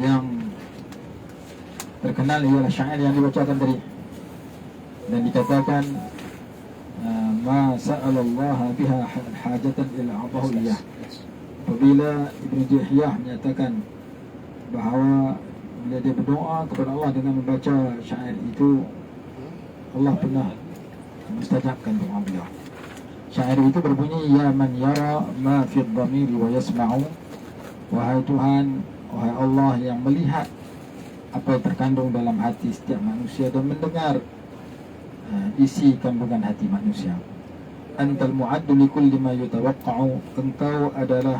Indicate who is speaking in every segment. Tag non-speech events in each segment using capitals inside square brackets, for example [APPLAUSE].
Speaker 1: yang terkenal ialah syair yang dibacakan tadi. Dan dikatakan uh, ma sa'alallah biha hajatan ila a'tahu iyah apabila Ibn Jihiyah menyatakan bahawa bila dia berdoa kepada Allah dengan membaca syair itu Allah pernah mustajabkan doa beliau. Syair itu berbunyi ya man yara ma fi dhamiri wa yasma'u. Wahai Tuhan wahai Allah yang melihat apa yang terkandung dalam hati setiap manusia dan mendengar uh, isi kandungan hati manusia. Antal mu'addu li kulli ma yutawaqqa'u. Engkau adalah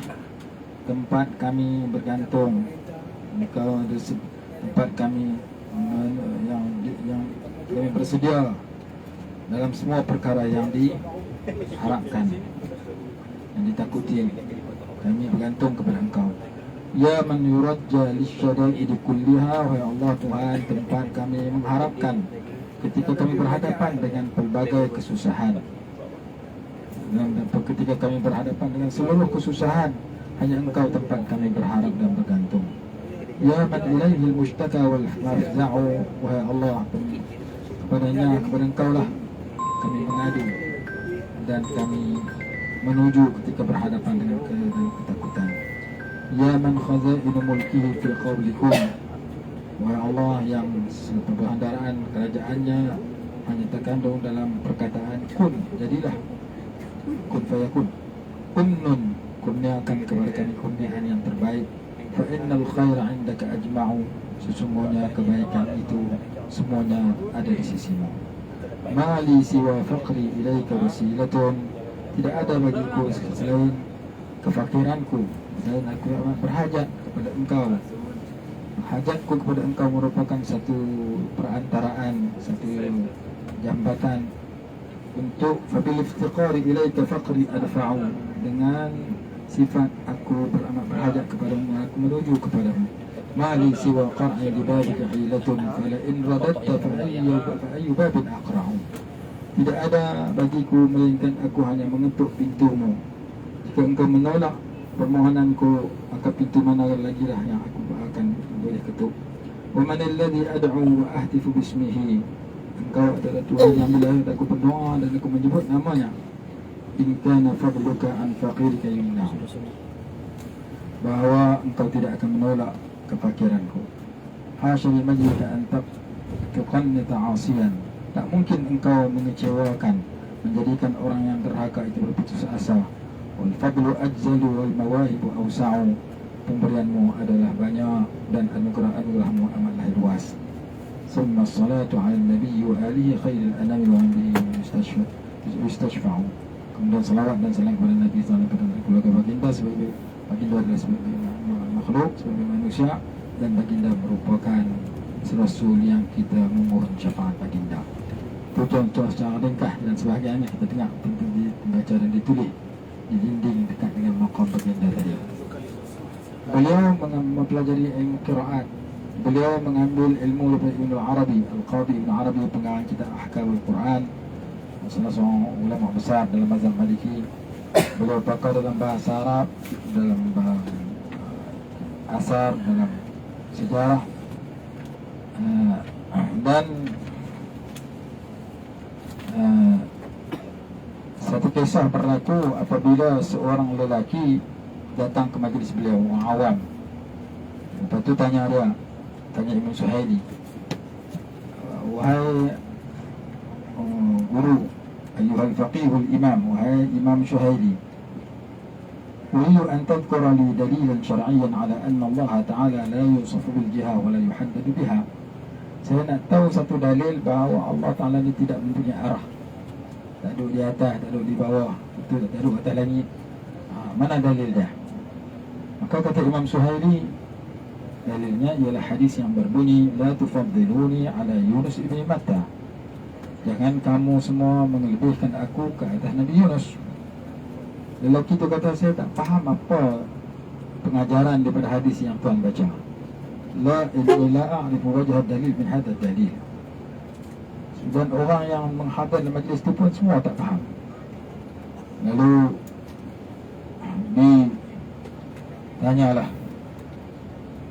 Speaker 1: tempat kami bergantung. Engkau ada tempat kami yang yang kami bersedia dalam semua perkara yang diharapkan yang ditakuti kami bergantung kepada engkau Ya man yurajja lisyada'id kulliha ya Allah Tuhan tempat kami mengharapkan Ketika kami berhadapan dengan pelbagai kesusahan. Dan ketika kami berhadapan dengan seluruh kesusahan Hanya engkau tempat kami berharap dan bergantung. Ya man ilaihi mustaka wal marja'u Wahai Allah Kepadanya, kepada engkau lah Kami mengadu Dan kami menuju ketika berhadapan dengan ketakutan Ya man khazainu mulkihi fi qawlikum Wahai Allah yang perbendaharaan kerajaannya hanya terkandung dalam perkataan kun jadilah kun fayakun. Kunnun kurniakan kepada kami kurniaan yang terbaik. Fa innal khaira indaka ajma'u. Sesungguhnya kebaikan itu semuanya ada di sisimu. Mali siwa faqri ilaika wasilatun. Tidak ada bagiku selain kefakiranku aku amat berhajat kepada engkau. Hajatku kepada engkau merupakan satu perantaraan Satu jambatan Untuk Fabil iftiqari ilaika faqri adfa'u. Dengan sifat aku beramat berhajat kepada engkau Aku menuju kepada Mali siwa qar'i libadika hilatun Fala in radatta fa'ayyu babin aqra'u. Tidak ada bagiku melainkan aku hanya mengetuk pintumu. Jika engkau menolak permohonanku maka pintu mana lagi lah yang aku akan boleh ketuk. Wa man alladhi ad'u wa ahtifu bismihi. Engkau adalah Tuhan yang bila aku berdoa dan aku menyebut namanya. In kana fadluka an faqirika yumna. Bahawa engkau tidak akan menolak kefakiranku. Hasya li majlika an tuqannita asiyan. Tak mungkin engkau mengecewakan menjadikan orang yang derhaka itu berputus asa wal fadlu ajzalu wal mawahibu awsa'u. Pemberianmu adalah banyak dan anugerah-anugerahmu amatlah luas. Summa salatu ala nabi wa alihi khairil anami wa bihi yustashfa'u. Kemudian salawat dan salam kepada Nabi alaihi wasallam keluarga baginda sebagai baginda adalah sebagai makhluk sebagai manusia dan baginda merupakan rasul yang kita memohon syafaat baginda. Contoh secara ringkas dan sebagainya kita dengar tentang dibaca dan ditulis. di dinding dekat dengan makam baginda tadi. Beliau mempelajari ilmu kiraat. Beliau mengambil ilmu daripada Ibn Arabi, Al-Qadi Ibn Arabi, pengarang kitab Ahkam Al-Quran. Salah seorang ulama besar dalam mazhab Maliki. Beliau pakar dalam bahasa Arab, dalam bahasa asar, dalam sejarah. Uh, dan uh, satu kisah berlaku apabila seorang lelaki datang ke majlis beliau, orang awam. Lepas tu tanya dia, tanya Ibn Suhaili. Wahai uh, guru, ayuhal faqihul imam, wahai imam Suhaili. أريد أن تذكر لي دليلا شرعيا على أن الله تعالى لا يوصف بالجهة ولا يحدد بها. Saya nak tahu satu dalil bahawa Allah Ta'ala ini tidak mempunyai arah tak duduk di atas, tak duduk di bawah. Itu tak? Duduk atas langit. Ha, Mana dalil dia? Maka kata Imam Suhaili Dalilnya ialah hadis yang berbunyi La tufaddiluni ala Yunus ibn Matta. Jangan kamu semua mengelebihkan aku ke atas Nabi Yunus. Lelaki itu kata saya tak faham apa Pengajaran daripada hadis yang tuan baca. La illa a'rifu wajah dalil min hadad dalil dan orang yang menghadap di majlis itu pun semua tak faham. Lalu di tanyalah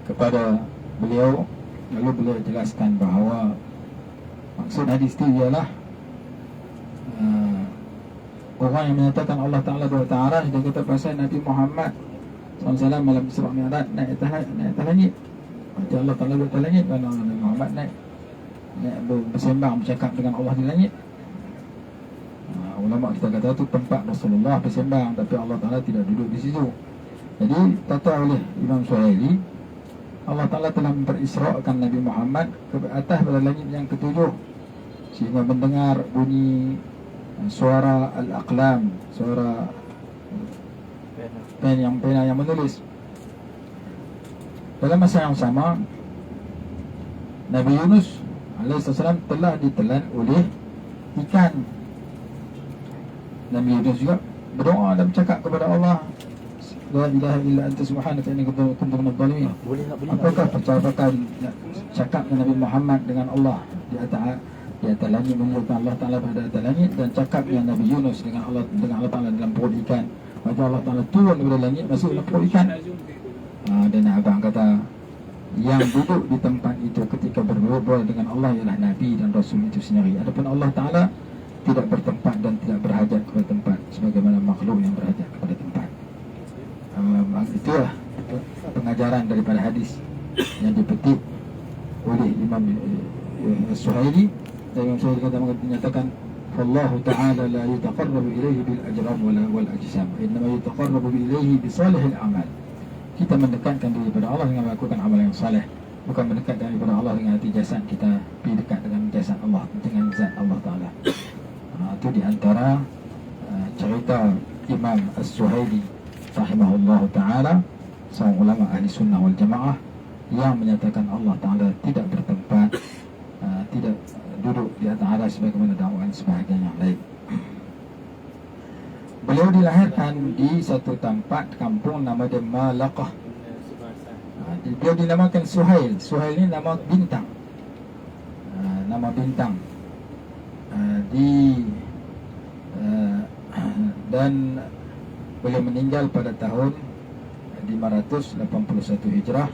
Speaker 1: kepada beliau lalu beliau jelaskan bahawa maksud hadis itu ialah uh, orang yang menyatakan Allah Ta'ala dua ta'ala dia kata pasal Nabi Muhammad SAW malam Isra Mi'raj naik atas naik macam Allah Ta'ala dua langit kalau Nabi Muhammad naik bersembang bercakap dengan Allah di langit. Uh, ulama kita kata tu tempat Rasulullah bersembang tapi Allah Ta'ala tidak duduk di situ. Jadi kata oleh Imam Suhaili Allah Ta'ala telah memperisrakan Nabi Muhammad ke atas pada langit yang ketujuh. Sehingga mendengar bunyi eh, suara al-aqlam suara pen yang pena yang menulis. Dalam masa yang sama Nabi Yunus alaihissalam telah ditelan oleh ikan Nabi Yunus juga berdoa dan bercakap kepada Allah La ilaha illa anta subhanaka inni kuntu minadh dhalimin. Boleh tak boleh. Apakah percakapan cakap Nabi Muhammad dengan Allah di atas di atas langit menyebutkan Allah Taala pada atas langit dan cakap dengan Nabi Yunus dengan Allah dengan Allah Taala dalam perut ikan. Maka Allah Taala turun dari langit masuk dalam perut ikan. Ha, dan abang kata yang duduk di tempat itu ketika berbual dengan Allah ialah Nabi dan Rasul itu sendiri. Adapun Allah Taala tidak bertempat dan tidak berhajat kepada tempat sebagaimana makhluk yang berhajat kepada tempat. Um, itulah pengajaran daripada hadis yang dipetik oleh Imam uh, Suhaili. Dan Imam Suhaili kata menyatakan Allah Ta'ala la yutaqarrabu ilaihi bil ajram wal ajsam innama yutaqarrabu ilaihi bi salihil amal kita mendekatkan diri kepada Allah dengan melakukan amal yang saleh. Bukan mendekat daripada Allah dengan hati jasad kita pergi dekat dengan jasad Allah dengan zat Allah Ta'ala. Uh, itu di antara uh, cerita Imam As-Suhaili rahimahullah ta'ala seorang ulama ahli sunnah wal jamaah yang menyatakan Allah ta'ala tidak bertempat uh, tidak duduk di atas aras sebagaimana dakwaan sebahagian yang lain dilahirkan di satu tempat kampung nama dia Malaqah uh, beliau dinamakan Suhail. Suhail ni nama bintang. Uh, nama bintang. Uh, di [CLEARS THROAT] dan Beliau meninggal pada tahun 581 Hijrah.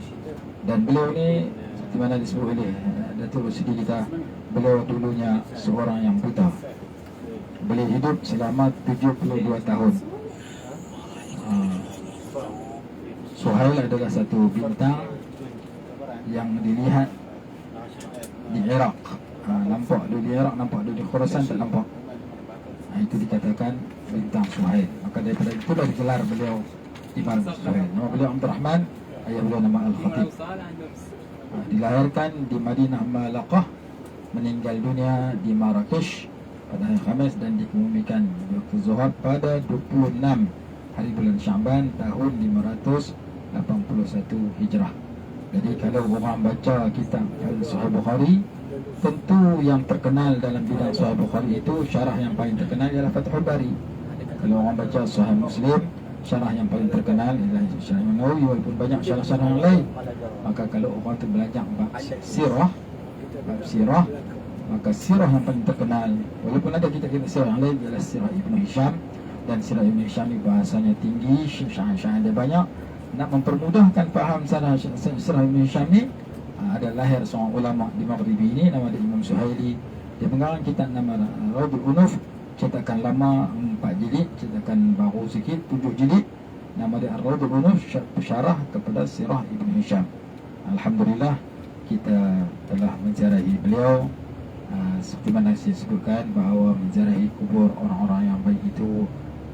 Speaker 1: Dan beliau ni di mana disebut oleh eh, Datuk Sidi kita beliau dulunya seorang yang buta beliau hidup selama 72 tahun. Uh, Suhail adalah satu bintang yang dilihat di Iraq. Uh, nampak dia di Iraq nampak dia di Khurasan tak nampak. Uh, itu dikatakan bintang Suhail. Maka daripada itulah digelar beliau Imam Suhail. Nama beliau Abdul Rahman Ayah beliau nama Al-Khatib. Ha, Dilahirkan di Madinah Malaqah Meninggal dunia di Marrakesh Pada hari Khamis dan dikemumikan Di waktu Zuhab pada 26 Hari bulan Syaban tahun 581 Hijrah. Jadi kalau orang baca kitab Al-Suhail Bukhari Tentu yang terkenal dalam bidang Sahih Bukhari itu Syarah yang paling terkenal ialah Fathul Bari. Kalau orang baca Sahih Muslim Syarah yang paling terkenal ialah Syarah Nawawi Walaupun banyak syarah-syarah yang lain. Maka kalau orang tu belajar bab sirah Bab sirah Maka sirah yang paling terkenal Walaupun ada kita-kita sirah yang lain Ialah sirah Ibn Hisham. Dan sirah Ibn Hisham ni bahasanya tinggi Syarah-syarah dia banyak. Nak mempermudahkan faham sirah, sirah Ibn Hisham ni Ada lahir seorang ulama di Maghribi ini Nama dia Imam Suhaili. Dia mengarang kitab nama Raudul Unuf cetakan lama empat jilid cetakan baru sikit tujuh jilid. Nama dia Ar-Rawd al-Unuf syarah kepada Sirah Ibn Hisham. Alhamdulillah kita telah menziarahi beliau uh, seperti mana saya sebutkan bahawa menziarahi kubur orang-orang yang baik itu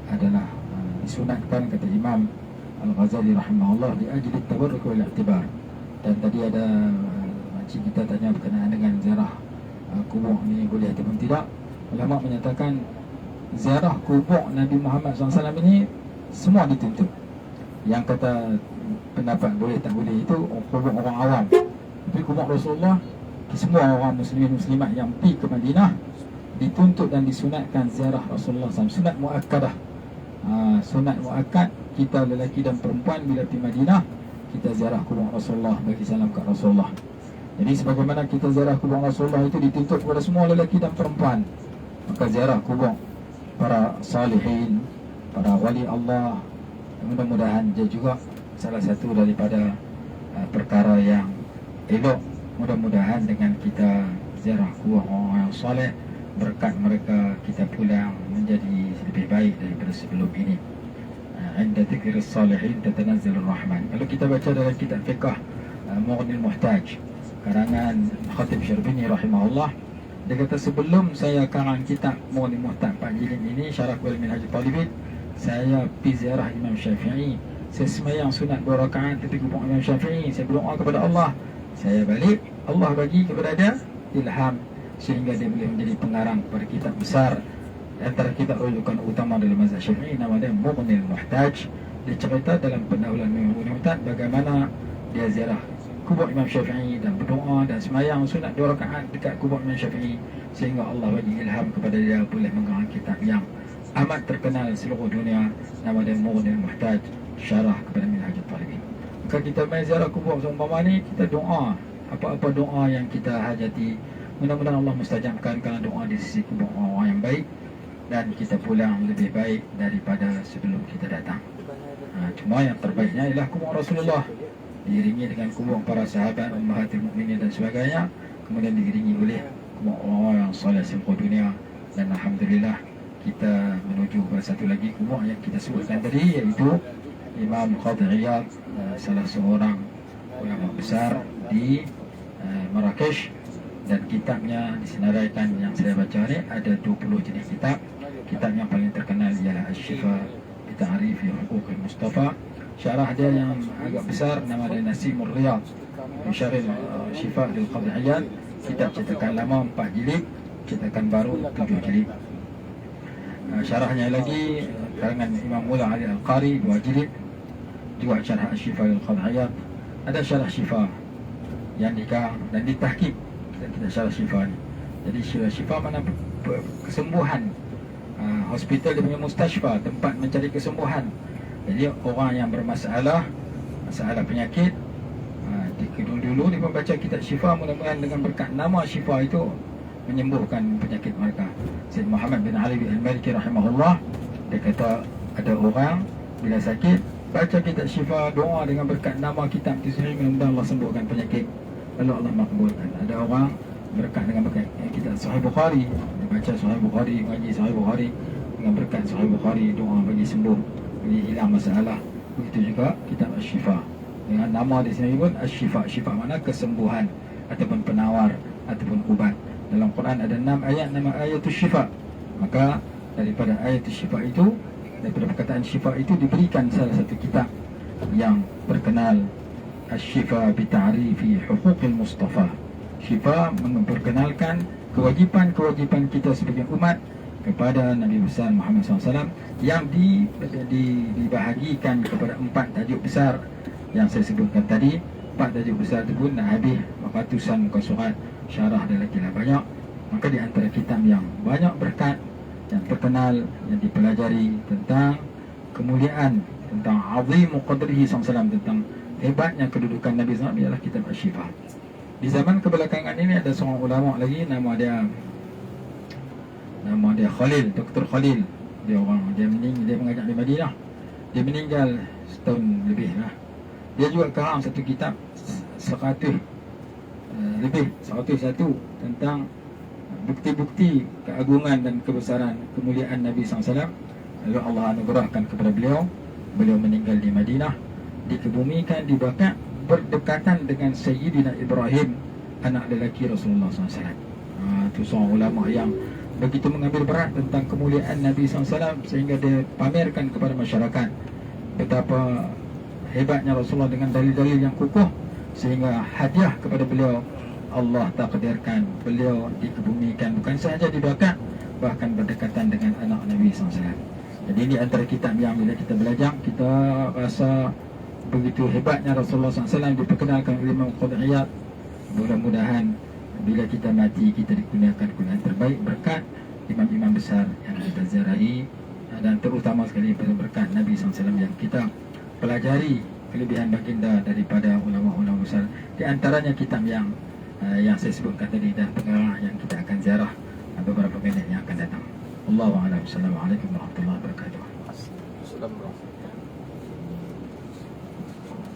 Speaker 1: adalah uh, disunatkan kata Imam Al-Ghazali rahimahullah di ajli tabarruk wal i'tibar dan tadi ada uh, makcik kita tanya berkenaan dengan ziarah uh, kubur ni boleh ataupun tidak ulama menyatakan ziarah kubur Nabi Muhammad SAW ini semua dituntut. Yang kata pendapat boleh tak boleh itu kubur orang awam. Tapi kubur Rasulullah semua orang muslimin muslimat yang pergi ke Madinah dituntut dan disunatkan ziarah Rasulullah SAW. Sunat muakkadah. Ha, sunat muakkad kita lelaki dan perempuan bila pergi Madinah kita ziarah kubur Rasulullah bagi salam kat Rasulullah. Jadi sebagaimana kita ziarah kubur Rasulullah itu dituntut kepada semua lelaki dan perempuan. Maka ziarah kubur para salihin, para wali Allah. Mudah-mudahan dia juga salah satu daripada uh, perkara yang elok Mudah-mudahan dengan kita ziarah kubur orang yang soleh berkat mereka kita pulang menjadi lebih baik daripada sebelum ini. Eh, inda dzikri salihin tatanazzal rahman. Kalau kita baca dalam kitab fiqah eh, Mughnil Muhtaj karangan Khatib Syarbini rahimahullah dia kata sebelum saya karang kitab Mughnil Muhtaj pak jilid ini syarah kuil min haji talibin saya pi ziarah Imam Syafi'i saya semayang sunat dua rakaat tetapi Imam Syafi'i saya berdoa kepada Allah saya balik Allah bagi kepada dia ilham sehingga dia boleh menjadi pengarang kepada kitab besar. Antara kitab rujukan utama dalam mazhab syafi'i nama dia Mughnil Muhtaj. Dia cerita dalam pendahuluan Mughnil Muhtaj bagaimana dia ziarah kubur Imam Syafi'i dan berdoa dan semayang sunat dua rakaat dekat kubur Imam Syafi'i sehingga Allah bagi ilham kepada dia boleh mengarang kitab yang amat terkenal seluruh dunia. Nama dia Mughnil Muhtaj syarah kepada Minhajul Maka kita main ziarah kubur seumpama ni kita doa. Apa-apa doa yang kita hajati. Mudah-mudahan Allah mustajabkan kalau doa di sisi kubur orang yang baik. Dan kita pulang lebih baik daripada sebelum kita datang. Ha, cuma yang terbaiknya ialah kubur Rasulullah. Diiringi dengan kubur para sahabat ummahatul mukminin dan sebagainya. Kemudian diiringi oleh kubur orang yang soleh seluruh dunia. Dan alhamdulillah kita menuju ke satu lagi kubur yang kita sebutkan tadi iaitu Imam Qadhi Iyad uh, salah seorang ulama besar di uh, Marrakesh. Dan kitabnya disenaraikan yang saya baca ni ada 20 jenis kitab. Kitab yang paling terkenal ialah Al-Shifa Bita'arif Hukuk Mustafa syarah dia yang agak besar nama dia Nasimul Riyad. Syaril uh, Shifa Lil Qadiyat kitab cetakan lama 4 jilid cetakan baru 7 jilid. Syarahnya lagi karangan Imam Mula Ali Al-Qari 2 jilid juga syarah Al-Shifa Lil Qadiyat ada syarah Shifa yang dikarang dan ditahkib dan kita syarah syifa ni. Jadi syarah syifa mana kesembuhan. Uh, hospital dia punya mustashfa tempat mencari kesembuhan. Jadi orang yang bermasalah masalah penyakit uh, dulu-dulu dia membaca kitab syifa mudah-mudahan dengan berkat nama syifa itu menyembuhkan penyakit mereka. Syed Muhammad bin Ali bin Al-Maliki rahimahullah dia kata ada orang bila sakit baca kitab syifa doa dengan berkat nama kitab itu sendiri mudah-mudahan Allah sembuhkan penyakit. Lalu Allah makbulkan. Ada orang berkat dengan berkat. Eh, Kita Sahih Bukhari. Baca Sahih Bukhari Ngaji Sahih Bukhari. Dengan berkat Sahih Bukhari Doa bagi sembuh. Bagi hilang masalah. Begitu juga Kitab Al-Shifa Dengan nama di sini pun Al-Shifa Shifa mana? Kesembuhan Ataupun penawar Ataupun ubat. Dalam Quran ada enam ayat. Nama ayat Shifa Maka daripada ayat Shifa itu Daripada perkataan Shifa itu Diberikan salah satu kitab Yang terkenal Al-Shifa Bita'rifi Hukukil Mustafa. Shifa memperkenalkan kewajipan-kewajipan kita sebagai umat kepada Nabi besar Muhammad SAW yang di, di, dibahagikan kepada empat tajuk besar yang saya sebutkan tadi. Empat tajuk besar itu pun nak habis ratusan muka surat syarah dan lagi banyak. Maka di antara kitab yang banyak berkat yang terkenal yang dipelajari tentang kemuliaan tentang azimu qadrihi SAW tentang hebatnya kedudukan Nabi SAW ialah kitab Ashifa. Di zaman kebelakangan ini ada seorang ulama lagi nama dia nama dia Khalil, Dr. Khalil. Dia orang dia meninggal dia mengajar di Madinah. Dia meninggal setahun lebih lah. Dia juga karang satu kitab seratus uh, lebih seratus satu tentang bukti-bukti keagungan dan kebesaran kemuliaan Nabi SAW. Lalu Allah anugerahkan kepada beliau. Beliau meninggal di Madinah dikebumikan di bakat berdekatan dengan Sayyidina Ibrahim anak lelaki Rasulullah SAW. Ha, itu seorang ulama yang begitu mengambil berat tentang kemuliaan Nabi SAW sehingga dia pamerkan kepada masyarakat betapa hebatnya Rasulullah dengan dalil-dalil yang kukuh sehingga hadiah kepada beliau Allah takdirkan beliau dikebumikan bukan sahaja di bakat bahkan berdekatan dengan anak Nabi SAW. Jadi ini antara kitab yang bila kita belajar kita rasa begitu hebatnya Rasulullah SAW diperkenalkan oleh Imam Qud'iyat mudah-mudahan bila kita mati kita digunakan gunaan terbaik berkat imam-imam besar yang kita ziarahi dan terutama sekali pada berkat Nabi SAW yang kita pelajari kelebihan baginda daripada ulama-ulama besar. Di antaranya kitab yang uh, yang saya sebutkan tadi dan pengarah yang kita akan ziarah beberapa minit yang akan datang. Assalamualaikum warahmatullahi wabarakatuh.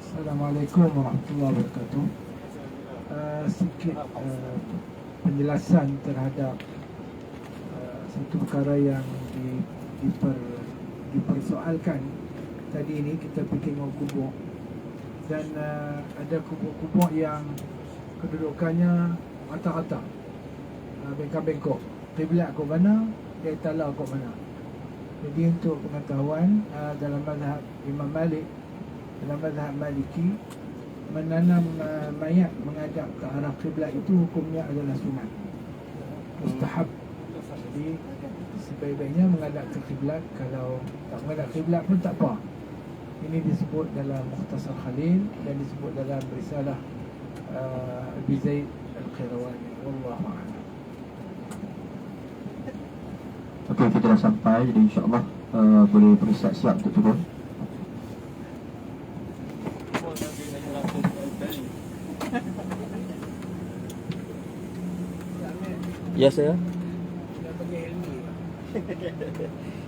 Speaker 1: Assalamualaikum
Speaker 2: warahmatullahi wabarakatuh. Uh, sikit uh, penjelasan terhadap satu perkara yang di, diper, dipersoalkan. Tadi ini kita pergi tengok kubur. Dan uh, ada kubur-kubur yang kedudukannya rata-rata uh, bengkok-bengkok kiblat ke mana dia tala ke mana. Jadi untuk pengetahuan uh, dalam mazhab Imam Malik dalam mazhab Maliki menanam uh, mayat menghadap ke arah kiblat itu hukumnya adalah sunat. Mustahab. Jadi sebaik-baiknya menghadap ke kiblat kalau tak menghadap kiblat pun tak apa. Ini disebut dalam Mukhtasar Khalil dan disebut dalam risalah Abi Zaid Al-Qirawani wallahu a'lam
Speaker 3: Okey, kita dah sampai jadi insyaAllah uh, boleh bersiap-siap untuk turun.
Speaker 4: Ya saya.
Speaker 2: Dah bagi ilmu [LAUGHS]